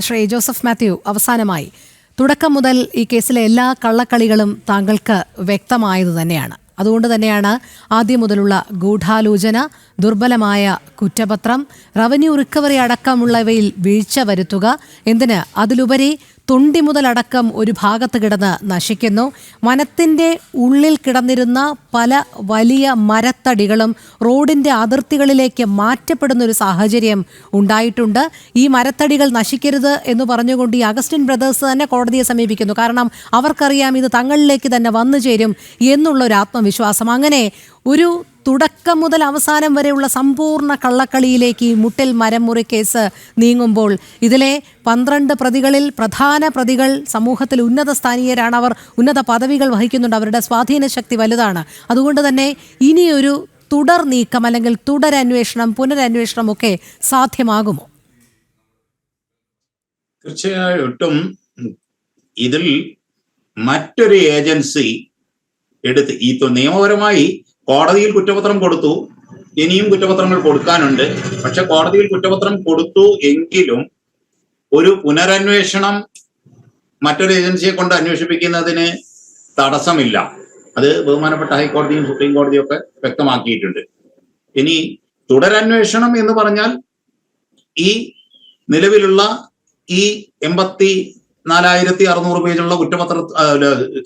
Shri Joseph Mathew അവസാനമായി. തുടക്കം മുതൽ ഈ കേസിലെ എല്ലാ കള്ളക്കളികളും താങ്കൾക്ക് വ്യക്തമായത് തന്നെയാണ്. അതുകൊണ്ട് തന്നെയാണ് ആദ്യം മുതലുള്ള ഗൂഢാലോചന ദുർബലമായ കുറ്റപത്രം റവന്യൂ റിക്കവറി അടക്കമുള്ളവയിൽ വീഴ്ച വരുത്തുക എന്തിന് അതിലുപരി തൊണ്ടി മുതലടക്കം ഒരു ഭാഗത്ത് കിടന്ന് നശിക്കുന്നു. വനത്തിന്റെ ഉള്ളിൽ കിടന്നിരുന്ന പല വലിയ മരത്തടികളും റോഡിന്റെ അതിർത്തികളിലേക്ക് മാറ്റപ്പെടുന്ന ഒരു സാഹചര്യം ഉണ്ടായിട്ടുണ്ട്. ഈ മരത്തടികൾ നശിക്കരുത് എന്ന് പറഞ്ഞുകൊണ്ട് ഈ അഗസ്റ്റിൻ ബ്രദേഴ്സ് തന്നെ കോടതിയെ സമീപിക്കുന്നു. കാരണം അവർക്കറിയാം ഇത് തങ്ങളിലേക്ക് തന്നെ വന്നു ചേരും എന്നുള്ളൊരു ആത്മവിശ്വാസം. അങ്ങനെ ഒരു തുടക്കം മുതൽ അവസാനം വരെയുള്ള സമ്പൂർണ കള്ളക്കളിയിലേക്ക് ഈ മുട്ടിൽ മരം മുറി കേസ് നീങ്ങുമ്പോൾ ഇതിലെ പന്ത്രണ്ട് പ്രതികളിൽ പ്രധാന പ്രതികൾ സമൂഹത്തിൽ ഉന്നത സ്ഥാനീയരാണ് അവർ ഉന്നത പദവികൾ വഹിക്കുന്നുണ്ട്. അവരുടെ സ്വാധീന ശക്തി വലുതാണ്. അതുകൊണ്ട് തന്നെ ഇനിയൊരു തുടർ നീക്കം അല്ലെങ്കിൽ തുടരന്വേഷണം പുനരന്വേഷണം ഒക്കെ സാധ്യമാകുമോ? തീർച്ചയായിട്ടും ഇതിൽ മറ്റൊരു ഏജൻസി എടുത്ത് ഈ നിയമപരമായി കോടതിയിൽ കുറ്റപത്രം കൊടുത്തു. ഇനിയും കുറ്റപത്രങ്ങൾ കൊടുക്കാനുണ്ട്. പക്ഷെ കോടതിയിൽ കുറ്റപത്രം കൊടുത്തു എങ്കിലും ഒരു പുനരന്വേഷണം മറ്റൊരു ഏജൻസിയെ കൊണ്ട് അന്വേഷിപ്പിക്കുന്നതിന് തടസ്സമില്ല. അത് ബഹുമാനപ്പെട്ട ഹൈക്കോടതിയും സുപ്രീം കോടതിയും ഒക്കെ വ്യക്തമാക്കിയിട്ടുണ്ട്. ഇനി തുടരന്വേഷണം എന്ന് പറഞ്ഞാൽ ഈ നിലവിലുള്ള ഈ എൺപത്തി നാലായിരത്തി അറുന്നൂറ് പേജുള്ള കുറ്റപത്ര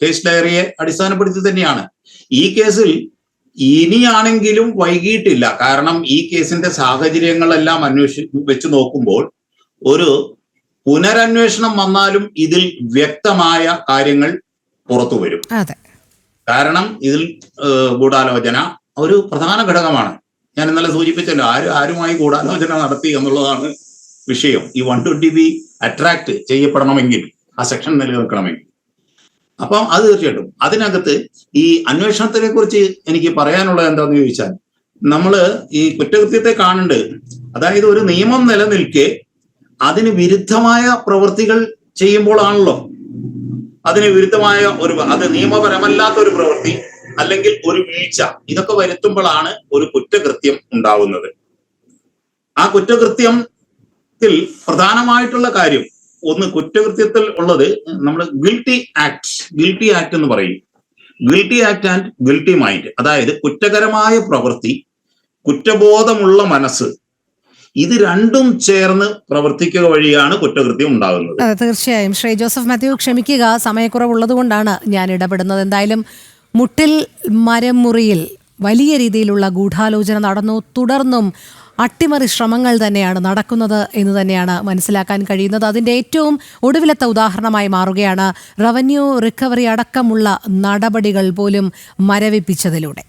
കേസ് ഡയറിയെ അടിസ്ഥാനപ്പെടുത്തി തന്നെയാണ്. ഈ കേസിൽ ഇനിയാണെങ്കിലും വൈകിട്ടില്ല കാരണം ഈ കേസിന്റെ സാഹചര്യങ്ങളെല്ലാം അന്വേഷി വെച്ച് നോക്കുമ്പോൾ ഒരു പുനരന്വേഷണം വന്നാലും ഇതിൽ വ്യക്തമായ കാര്യങ്ങൾ പുറത്തു വരും. കാരണം ഇതിൽ ഗൂഢാലോചന ഒരു പ്രധാന ഘടകമാണ്. ഞാൻ ഇന്നലെ സൂചിപ്പിച്ചല്ലോ ആരും ആരുമായി ഗൂഢാലോചന നടത്തി എന്നുള്ളതാണ് വിഷയം. ഈ വൺ ട്വന്റി ബി അട്രാക്ട് ചെയ്യപ്പെടണമെങ്കിൽ ആ സെക്ഷൻ നിലനിൽക്കണമെങ്കിൽ. അപ്പം അത് തീർച്ചയായിട്ടും. അതിനകത്ത് ഈ അന്വേഷണത്തിനെ കുറിച്ച് എനിക്ക് പറയാനുള്ളത് എന്താന്ന് ചോദിച്ചാൽ നമ്മൾ ഈ കുറ്റകൃത്യത്തെ കാണുന്നുണ്ട് അതായത് ഒരു നിയമം നിലനിൽക്കെ അതിന് വിരുദ്ധമായ പ്രവൃത്തികൾ ചെയ്യുമ്പോഴാണല്ലോ. അതിന് വിരുദ്ധമായ ഒരു അത് നിയമപരമല്ലാത്ത ഒരു പ്രവൃത്തി അല്ലെങ്കിൽ ഒരു വീഴ്ച. ഇതൊക്കെ വരുത്തുമ്പോഴാണ് ഒരു കുറ്റകൃത്യം ഉണ്ടാവുന്നത്. ആ കുറ്റകൃത്യത്തിൽ പ്രധാനമായിട്ടുള്ള കാര്യം ഒന്ന് കുറ്റകൃത്യത്തിൽ ഉള്ളത് നമ്മൾ ഗിൽറ്റി ആക്ട് ഗിൽറ്റി ആക്ട് എന്ന് പറയും. Guilty act and guilty mind അതായത് കുറ്റകരമായ പ്രവൃത്തി കുറ്റബോധമുള്ള മനസ്സ് ഇത് രണ്ടും ചേർന്ന് പ്രവർത്തിക്കുക വഴിയാണ് കുറ്റകൃത്യം ഉണ്ടാകുന്നത്. തീർച്ചയായും. ശ്രീ ജോസഫ് മാത്യു ക്ഷമിക്കുക. സമയക്കുറവുള്ളത് കൊണ്ടാണ് ഞാൻ ഇടപെടുന്നത്. എന്തായാലും മുട്ടിൽ മരം മുറിയിൽ വലിയ രീതിയിലുള്ള ഗൂഢാലോചന നടന്നു. തുടർന്നും അട്ടിമറി ശ്രമങ്ങൾ തന്നെയാണ് നടക്കുന്നത് എന്ന് തന്നെയാണ് മനസ്സിലാക്കാൻ കഴിയുന്നത്. അതിന്റെ ഏറ്റവും ഒടുവിലത്തെ ഉദാഹരണമായി മാറുകയാണ് റവന്യൂ റിക്കവറി അടക്കമുള്ള നടപടികൾ പോലും മരവിപ്പിച്ചതിലൂടെ.